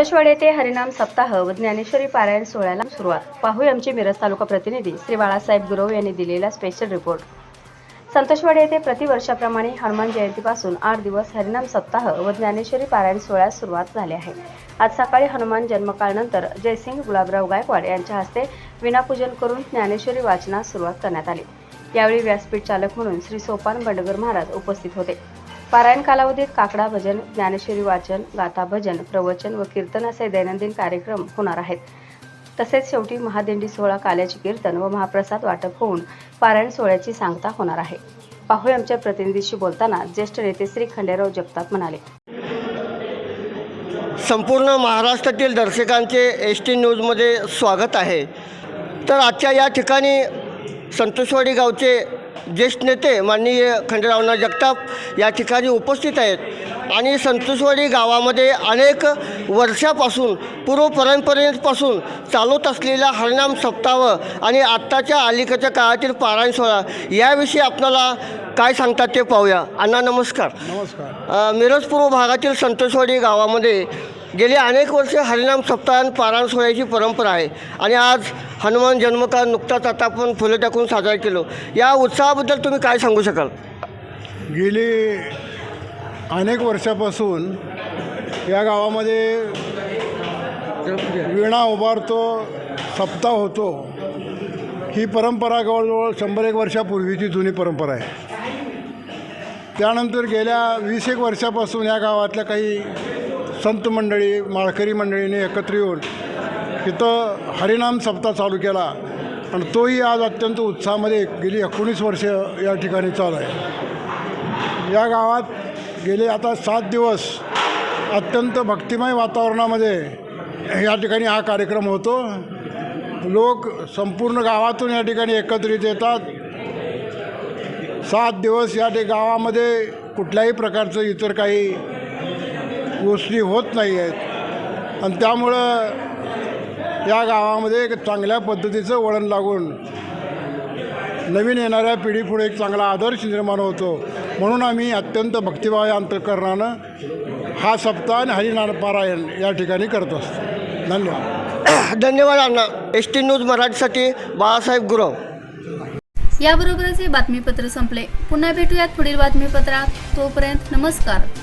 संतोषवाडी येथे हरिनाम सप्ताह व ज्ञानेश्वरी पारायण सोहळ्याला सुरुवात. पाहूया आमचे मिरज तालुका प्रतिनिधी श्री बाळासाहेब गुरव यांनी दिलेला स्पेशल रिपोर्ट संतोषवाडी येथे प्रतिवर्षाप्रमाणे हनुमान जयंतीपासून आठ दिवस हरिनाम सप्ताह व ज्ञानेश्वरी पारायण सोहळ्यास सुरुवात झाली आहे. आज सकाळी हनुमान जन्मकाळनंतर जयसिंग गुलाबराव गायकवाड यांच्या हस्ते विनापूजन करून ज्ञानेश्वरी वाचनास सुरुवात करण्यात आली. यावेळी व्यासपीठ चालक म्हणून श्री सोपान बंडगर महाराज उपस्थित होते. पारायण कालावधीत काकडा भजन ज्ञानेश्वरी वाचन गाथा भजन प्रवचन व कीर्तन असे दैनंदिन कार्यक्रम होणार आहेत. तसेच शेवटी महादिंडी सोहळा काल्याचे कीर्तन व महाप्रसाद वाटप होऊन पारायण सोहळ्याची सांगता होणार आहे. पाहूया आमच्या प्रतिनिधीशी बोलताना ज्येष्ठ नेते श्री खंडेराव जगताप म्हणाले. संपूर्ण महाराष्ट्रातील दर्शकांचे एस टी न्यूजमध्ये स्वागत आहे. तर आजच्या या ठिकाणी संतोषवाडी गावचे ज्येष्ठ नेते माननीय खंडेरावनाथ जगताप या ठिकाणी उपस्थित आहेत. आणि संतोषवाडी गावामध्ये अनेक वर्षापासून पूर्व परंपरेपासून चालत असलेला हरिनाम सप्ताह आणि आत्ताच्या अलीकडच्या काळातील पारायण सोहळा याविषयी आपल्याला काय सांगतात ते पाहूया. अण्णा नमस्कार. नमस्कार. अ, मिरज पूर्व भागातील संतोषवाडी गावामध्ये गेली अनेक वर्षे हरिनाम सप्ताह पारायण सोहळ्याची परंपरा आहे. आणि आज हनुमान जन्मकाळ नुकताच आता आपण फुलं टाकून साजरा केलो. या उत्साहाबद्दल तुम्ही काय सांगू शकाल? गेली अनेक वर्षापासून या गावामध्ये विणा उभारतो सप्ताह होतो. ही परंपरा जवळजवळ शंभर एक वर्षापूर्वीची जुनी परंपरा आहे. त्यानंतर गेल्या वीस एक वर्षापासून या गावातल्या काही संत मंडळी माळकरी मंडळीने एकत्र येऊन इथं हरिनाम सप्ताह चालू केला. आणि तोही आज अत्यंत उत्साहामध्ये गेली एकोणीस वर्ष या ठिकाणी चालू आहे. या गावात गेले आता सात दिवस अत्यंत भक्तिमय वातावरणामध्ये या ठिकाणी हा कार्यक्रम होतो. लोक संपूर्ण गावातून या ठिकाणी एकत्रित येतात. सात दिवस या ठिक गावामध्ये कुठल्याही प्रकारचं इतर काही गोष्टी होत नाही आहेत. आणि त्यामुळं या गावामध्ये एक चांगल्या पद्धतीचं वळण लागून नवीन येणाऱ्या पिढीपुढे एक चांगला आदर्श निर्माण होतो. म्हणून आम्ही अत्यंत भक्तिभाव या अंतकरणानं हा सप्ताह आणि हरिनाम पारायण या ठिकाणी करत असतो. धन्यवाद. धन्यवाद अण्णा. एस टी न्यूज मराठीसाठी बाळासाहेब गुरव. याबरोबरच हे बातमीपत्र संपले. पुन्हा भेटूयात पुढील बातमीपत्रात. तोपर्यंत नमस्कार.